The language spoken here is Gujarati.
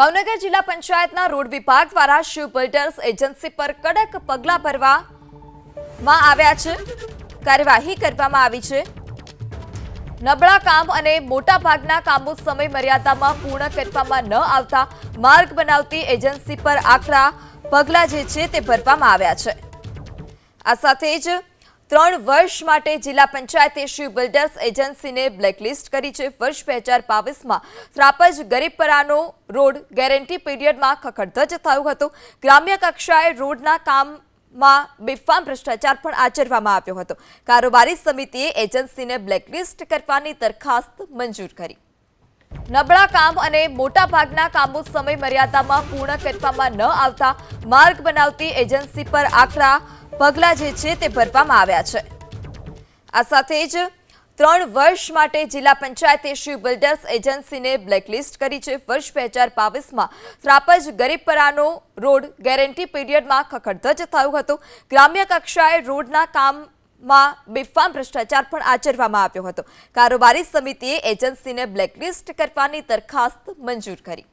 ભાવનગર જિલ્લા પંચાયતના રોડ વિભાગ દ્વારા શિવ બિલ્ડર્સ એજન્સી પર કડક પગલાં ભરવામાં આવ્યા છે. કાર્યવાહી કરવામાં આવી છે. નબળા કામ અને મોટા ભાગના કામો સમય મર્યાદામાં પૂર્ણ કરવામાં ન આવતા માર્ગ બનાવતી એજન્સી પર આકરા પગલાં જે છે તે ભરવામાં આવ્યા છે. આ સાથે જ ત્રણ વર્ષ માટે જિલ્લા પંચાયતે શ્રી બિલ્ડર્સ એજન્સીને બ્લેકલિસ્ટ કરી છે. વર્ષ બે હજાર બાવીસમાં ત્રાપજ ગરીબપરાનો રોડ ગેરંટી પીરિયડમાં ખખડધજ થયું હતું. ગ્રામ્ય કક્ષાએ રોડના કામમાં બેફામ ભ્રષ્ટાચાર પણ આચરવામાં આવ્યો હતો. કારોબારી સમિતિએ એજન્સીને બ્લેકલિસ્ટ કરવાની દરખાસ્ત મંજૂર કરી. નબળા કામ અને મોટાભાગના કામો સમય મર્યાદામાં પૂર્ણ કરવામાં ન આવતા માર્ગ બનાવતી એજન્સી પર આકરા પગલાં જે છે તે ભરવામાં આવ્યા છે. આ સાથે જ ત્રણ વર્ષ માટે જિલ્લા પંચાયતે શિવ બિલ્ડર્સ એજન્સીને બ્લેકલિસ્ટ કરી છે. વર્ષ બે હજાર બાવીસમાં ત્રાપજ ગરીબપરાનો રોડ ગેરંટી પીરિયડમાં ખખડધજ થયો હતો. ગ્રામ્ય કક્ષાએ રોડના કામમાં બેફામ ભ્રષ્ટાચાર પણ આચરવામાં આવ્યો હતો. કારોબારી સમિતિએ એજન્સીને બ્લેકલિસ્ટ કરવાની દરખાસ્ત મંજૂર કરી.